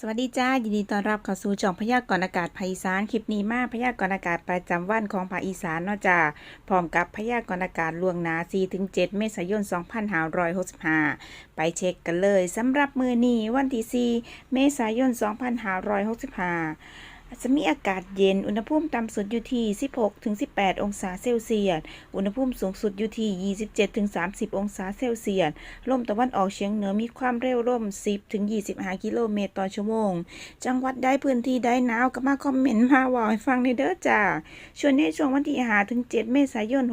สวัสดีจ้ายินดีต้อนรับเข้าสู่ช่องพยากรณ์อากาศภาคอีสานคลิปนี้มาพยากรณ์อากาศประจำวันของภาคอีสานเนาะจ้าพร้อมกับพยากรณ์อากาศล่วงหน้า4-7 เมษายน 2565 ไปเช็คกันเลยสำหรับมือนี้วันที่4เมษายน 2565 จะมีอากาศเย็น อุณหภูมิต่ำสุดอยู่ที่ 16-18 องศาเซลเซียส อุณหภูมิสูงสุดอยู่ที่ 27-30 องศาเซลเซียส ลมตะวันออกเฉียงเหนือมีความเร็วลม 10-25 กิโลเมตรต่อชั่วโมง จังหวัดใดพื้นที่ใดหนาวก็มาคอมเมนต์มาเว่าให้ฟังในเด้อจ้าช่วงในช่วงวันที่5ถึง7เมษายน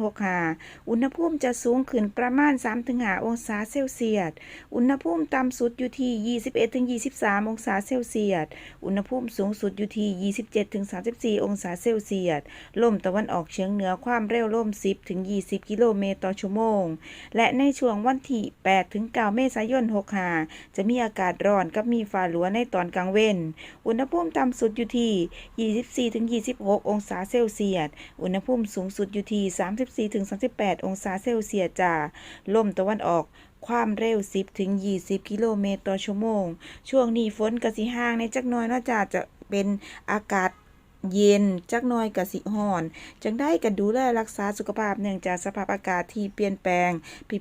65 อุณหภูมิจะสูงขึ้นประมาณ 3-5 องศาเซลเซียส อุณหภูมิต่ำสุดอยู่ที่ 21-23 องศาเซลเซียส อุณหภูมิสูงสุดอยู่ที่27-34 องศาเซลเซียส ลมตะวันออกเฉียงเหนือความเร็วลม 10-20 กิโลเมตรต่อชั่วโมง และในช่วงวันที่ 8-9 เมษายน 65 จะมีอากาศร้อนกับมีฟ้าหลัวในตอนกลางเว้น อุณหภูมิต่ำสุดอยู่ที่ 24-26 องศาเซลเซียส อุณหภูมิสูงสุดอยู่ที่ 34-38 องศาเซลเซียสจ้า ลมตะวันออกความเร็ว 10-20 กิโลเมตรต่อชั่วโมง ช่วงนี้ฝนกระสิห่างในจักน่อยนาจ้าจะ เป็นอากาศเย็นจักน้อยกะสิห่อน จังได้กันดูแลรักษาสุขภาพเนื่องจากสภาพอากาศที่เปลี่ยนแปลง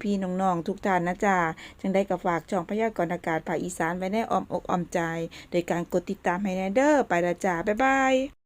พี่ๆน้องๆทุกท่านนะจ๊ะจังได้กับฝากช่องพยากรณ์อากาศภาคอีสานไว้ในอ้อมอกอ้อมใจ โดยการกดติดตามให้แนเด้อไปละจ้าบ๊ายบาย